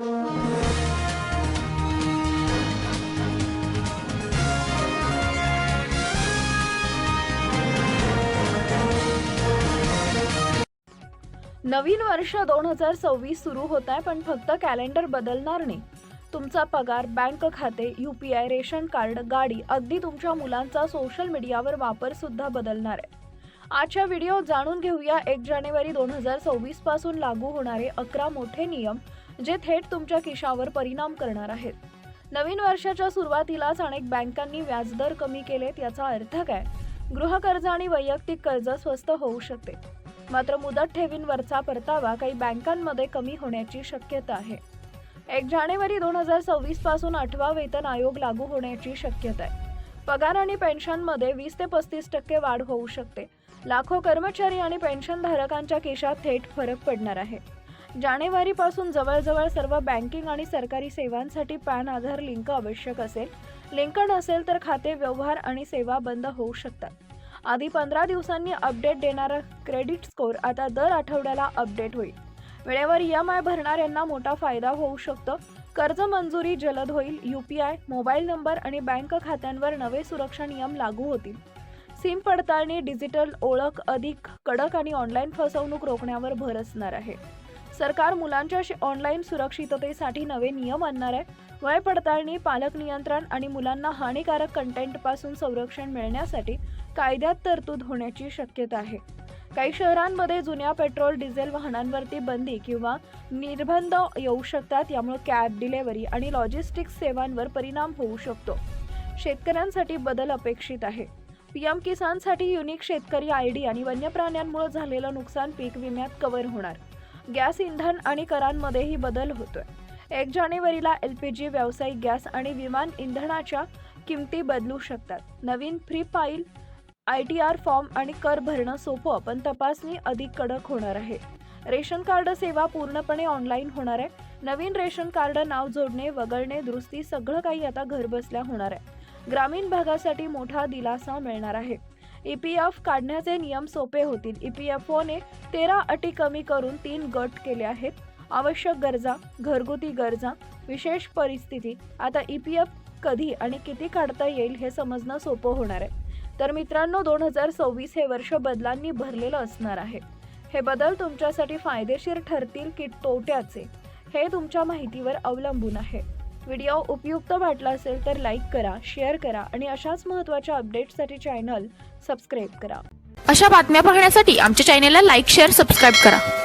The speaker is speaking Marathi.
नवीन वर्ष दोन हजार सव्वीस सुरू होत आहे पण फक्त कॅलेंडर बदलणार नाही. तुमचा पगार बँक खाते U P I ration card गाडी अगदी तुमच्या मुलांचा सोशल मीडियावर वापर सुद्धा बदलणार आहे. आजच्या व्हिडिओ जाणून घेऊया एक जानेवारी दोन हजार सव्वीसपासून लागू होणारे अकरा मोठे नियम जे थेट तुमच्या खिशावर परिणाम करणार आहेत. नवीन वर्षाच्या सुरुवातीलाच अनेक बँकांनी व्याजदर कमी केलेत याचा अर्थ काय? गृहकर्ज आणि वैयक्तिक कर्ज स्वस्त होऊ शकते. मात्र मुदत ठेवींवरचा परतावा काही बँकांमध्ये कमी होण्याची शक्यता आहे. एक जानेवारी दोन हजार सव्वीसपासून आठवा वेतन आयोग लागू होण्याची शक्यता आहे. पगार आणि पेन्शनमध्ये वीस ते पस्तीस टक्के वाढ होऊ शकते. लाखो कर्मचारी आणि पेन्शनधारकांच्या केशात थेट फरक पडणार आहे. जानेवारीपासून जवळजवळ सर्व बँकिंग आणि सरकारी सेवांसाठी पॅन आधार लिंक आवश्यक असेल. लिंक नसेल तर खाते व्यवहार आणि सेवा बंद होऊ शकतात. आधी पंधरा दिवसांनी अपडेट देणारा क्रेडिट स्कोअर आता दर आठवड्याला अपडेट होईल. वेळेवर ई एम आय भरणाऱ्यांना मोठा फायदा होऊ शकतो. कर्ज मंजुरी जलद होईल. U P I mobile number आणि बँक खात्यांवर नवे सुरक्षा नियम लागू होतील. सिम पडताळणी डिजिटल ओळख अधिक कडक आणि ऑनलाईन फसवणूक रोखण्यावर भर असणार आहे. सरकार मुलांच्या ऑनलाईन सुरक्षिततेसाठी नवे नियम आणणार आहे. वय पडताळणी पालक नियंत्रण आणि मुलांना हानिकारक कंटेंटपासून संरक्षण मिळण्यासाठी कायद्यात तरतूद होण्याची शक्यता आहे. काही शहरांमध्ये जुन्या पेट्रोल डिझेल वाहनांवरती बंदी किंवा निर्बंध येऊ शकतात यामुळे कॅब डिलेव्हरी आणि लॉजिस्टिक्स सेवांवर परिणाम होऊ शकतो. शेतकऱ्यांसाठी बदल अपेक्षित आहे. पीएम किसानसाठी युनिक शेतकरी आय डी आणि वन्य प्राण्यांमुळे झालेलं नुकसान पीक विम्यात कव्हर होणार. गॅस इंधन आणि करांमध्येही बदल होतोय. एक जानेवारीला एल पी जी व्यावसायिक गॅस आणि विमान इंधनाच्या किमती बदलू शकतात. नवीन free file I T R form आणि कर भरणं सोपं पण तपासणी अधिक कडक होणार आहे. रेशन कार्ड सेवा पूर्णपणे ऑनलाईन होणार आहे. नवीन रेशन कार्ड नाव जोडणे वगळणे दुरुस्ती सगळं काही आता घरबसल्या होणार आहे. ग्रामीण भागासाठी मोठा दिलासा मिळणार आहे. ई पी एफ काढण्याचे नियम सोपे होतील. ई पी एफ ओने तेरा अटी कमी करून तीन गट केले आहेत. आवश्यक गरजा घरगुती गरजा विशेष परिस्थिती आता ई पी एफ कधी आणि किती काढता येईल हे समजणं सोपं होणार आहे. तर मित्रांनो दोन हजार सव्वीस हे वर्ष बदलांनी भरलेलं असणार आहे. हे बदल तुमच्यासाठी फायदेशीर ठरतील की तोट्याचे हे तुमच्या माहितीवर अवलंबून आहे. व्हिडिओ उपयुक्त वाटला असेल तर लाईक करा शेअर करा आणि अशाच महत्त्वाच्या अपडेट्ससाठी चॅनल सबस्क्राईब करा. अशा बातम्या पाहण्यासाठी आमच्या चॅनेलला लाईक शेअर सबस्क्राईब करा.